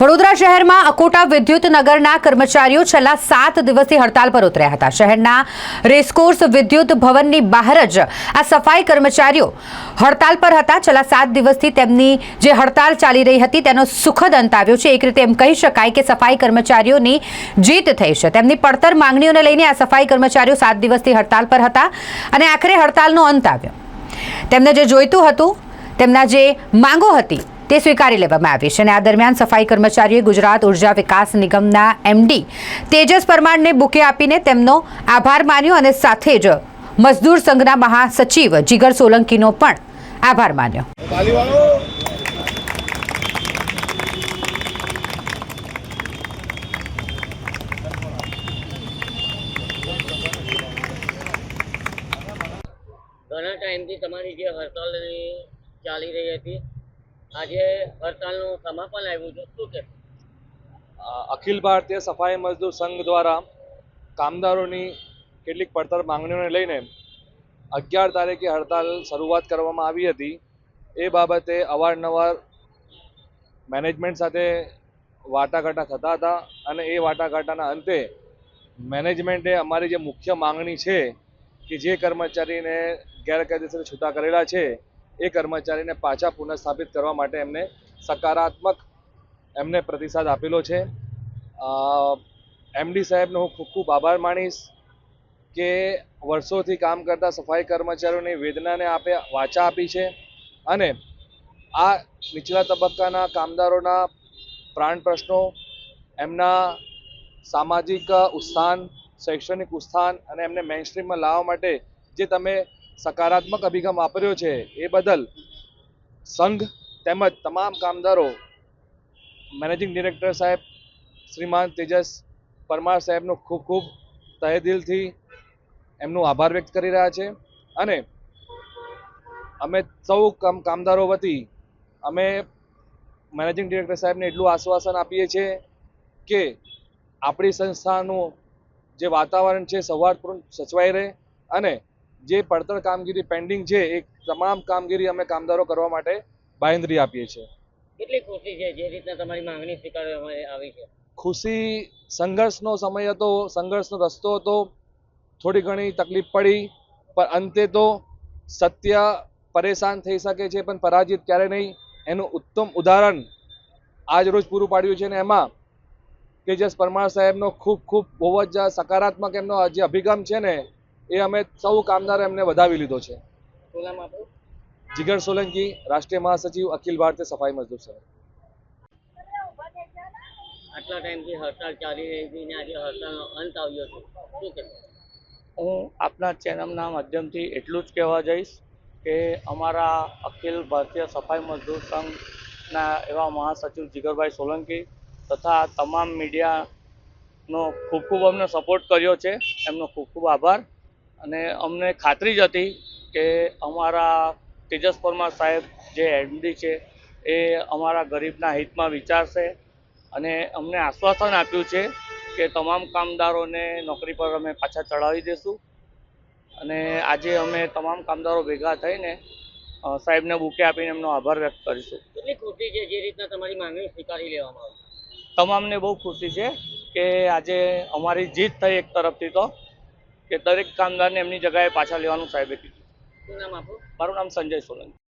વડોદરા શહેરમાં અકોટા વિદ્યુત નગરના કર્મચારીઓ છેલ્લા સાત દિવસથી હડતાલ પર ઉતર્યા હતા. શહેરના રેસકોર્સ વિદ્યુત ભવનની બહાર જ આ સફાઈ કર્મચારીઓ હડતાલ પર હતા. છેલ્લા સાત દિવસથી તેમની જે હડતાલ ચાલી રહી હતી તેનો સુખદ અંત આવ્યો છે. એક રીતે એમ કહી શકાય કે સફાઈ કર્મચારીઓની જીત થઈ છે. તેમની પડતર માંગણીઓને લઈને આ સફાઈ કર્મચારીઓ સાત દિવસથી હડતાલ પર હતા અને આખરે હડતાલનો અંત આવ્યો. તેમને જે જોઈતું હતું, તેમના જે માંગો હતી તે સ્વીકારી લેવામાં આવી છે અને આ દરમિયાન સફાઈ કર્મચારીઓએ ગુજરાત ઊર્જા વિકાસ નિગમના એમડી તેજસ પરમારને બુકે આપીને તેમનો આભાર માન્યો અને સાથે જ મજદૂર સંઘના મહાસચિવ જીગર સોલંકીનો પણ આભાર માન્યો. ઘણા ટાઈમથી તમારી જે હડતાલની ચાલી રહી હતી આજે હડતાલનું સમાપન આવ્યું છે. શું કે અખિલ ભારતીય સફાઈ મજદૂર સંઘ દ્વારા કામદારોની કેટલીક પડતર માંગણીઓને લઈને અગિયાર તારીખે હડતાલ શરૂઆત કરવામાં આવી હતી. એ બાબતે અવારનવાર મેનેજમેન્ટ સાથે વાટાઘાટા થતા હતા અને એ વાટાઘાટાના અંતે મેનેજમેન્ટે અમારી જે મુખ્ય માંગણી છે કે જે કર્મચારીને ગેરકાયદેસર છૂટા કરેલા છે એ કર્મચારીને પાછા પુનઃસ્થાપિત કરવા માટે એમને સકારાત્મક એમને પ્રતિસાદ આપેલો છે. એમડી સાહેબનો હું ખૂબ ખૂબ આભાર માનીશ કે વર્ષોથી કામ કરતા સફાઈ કર્મચારીઓની વેદનાને આપે વાચા આપી છે અને આ નીચલા તબક્કાના કામદારોના પ્રાણ પ્રશ્નો, એમના સામાજિક ઉત્થાન, શૈક્ષણિક ઉત્થાન અને એમને મેઇનસ્ટ્રીમમાં લાવવા માટે જે તમે સકારાત્મક અભિગમ વાપર્યો છે. એ બદલ સંઘ તેમજ તમામ કામદારો, મેનેજિંગ ડિરેક્ટર સાહેબ શ્રીમાન તેજસ પરમાર સાહેબનો ખૂબ ખૂબ તહે દિલથી એમનો આભાર વ્યક્ત કરી રહ્યા છે. અને અમે સૌ કામ, કામદારો વતી અમે મેનેજિંગ ડિરેક્ટર સાહેબને એટલું આશ્વાસન આપીએ છીએ કે આપણી સંસ્થાનું જે વાતાવરણ છે, સૌહાર્દપૂર્ણ સચવાઈ રહે અને જે પડતર કામગીરી પેન્ડિંગ છે એ તમામ કામગીરી અમે કામદારો કરવા માટે બાંયધરી આપીએ છીએ. કેટલી ખુશી છે જે રીતના તમારી માંગણી સ્વીકારવામાં આવી છે? ખુશી સંઘર્ષનો સમય હતો સંઘર્ષનો રસ્તો હતો થોડી ઘણી તકલીફ પડી પણ અંતે તો સત્ય પરેશાન થઈ શકે છે પણ પરાજિત ક્યારે નહીં? એનું ઉત્તમ ઉદાહરણ આજ રોજ પૂરું પાડ્યું છે ને એમાં તેજસ પરમાર સાહેબનો ખૂબ ખૂબ બહુ જ સકારાત્મક એમનો જે અભિગમ છે ને એ અમે સૌ કામદારે એમને વધાવી લીધો છે. જીગર સોલંકી રાષ્ટ્રીય મહાસચિવ અખિલ ભારતીય સફાઈ મજદૂર સંઘ. આટલા ટાઈમથી હડતાલ ચાલી રહી હતી ને આજે હડતાલનો અંત આવ્યો છે. શું હું આપના ચેનલના માધ્યમથી એટલું જ કહેવા જઈશ કે અમારા અખિલ ભારતીય સફાઈ મજદૂર સંઘના એવા મહાસચિવ જીગરભાઈ સોલંકી તથા તમામ મીડિયાનો ખૂબ ખૂબ અમને સપોર્ટ કર્યો છે. એમનો ખૂબ ખૂબ આભાર. અને અમને ખાતરી જ હતી કે અમારા તેજસ પરમાર સાહેબ જે એમડી છે એ અમારા ગરીબના હિતમાં વિચારશે અને અમને આશ્વાસન આપ્યું છે કે તમામ કામદારોને નોકરી પર અમે પાછા ચડાવી દઈશું અને આજે અમે તમામ કામદારો ભેગા થઈને સાહેબને બુકે આપીને એમનો આભાર વ્યક્ત કરીશું. કેટલી ખુશી છે જે રીતના તમારી માંગણી સ્વીકારી લેવામાં આવી? તમામને બહુ ખુશી છે કે આજે અમારી જીત થઈ એક તરફથી તો. કે દરેક કામદારને એમની જગ્યાએ પાછા લેવાનું સાહેબે કીધું. મારું નામ સંજય સોલંકી.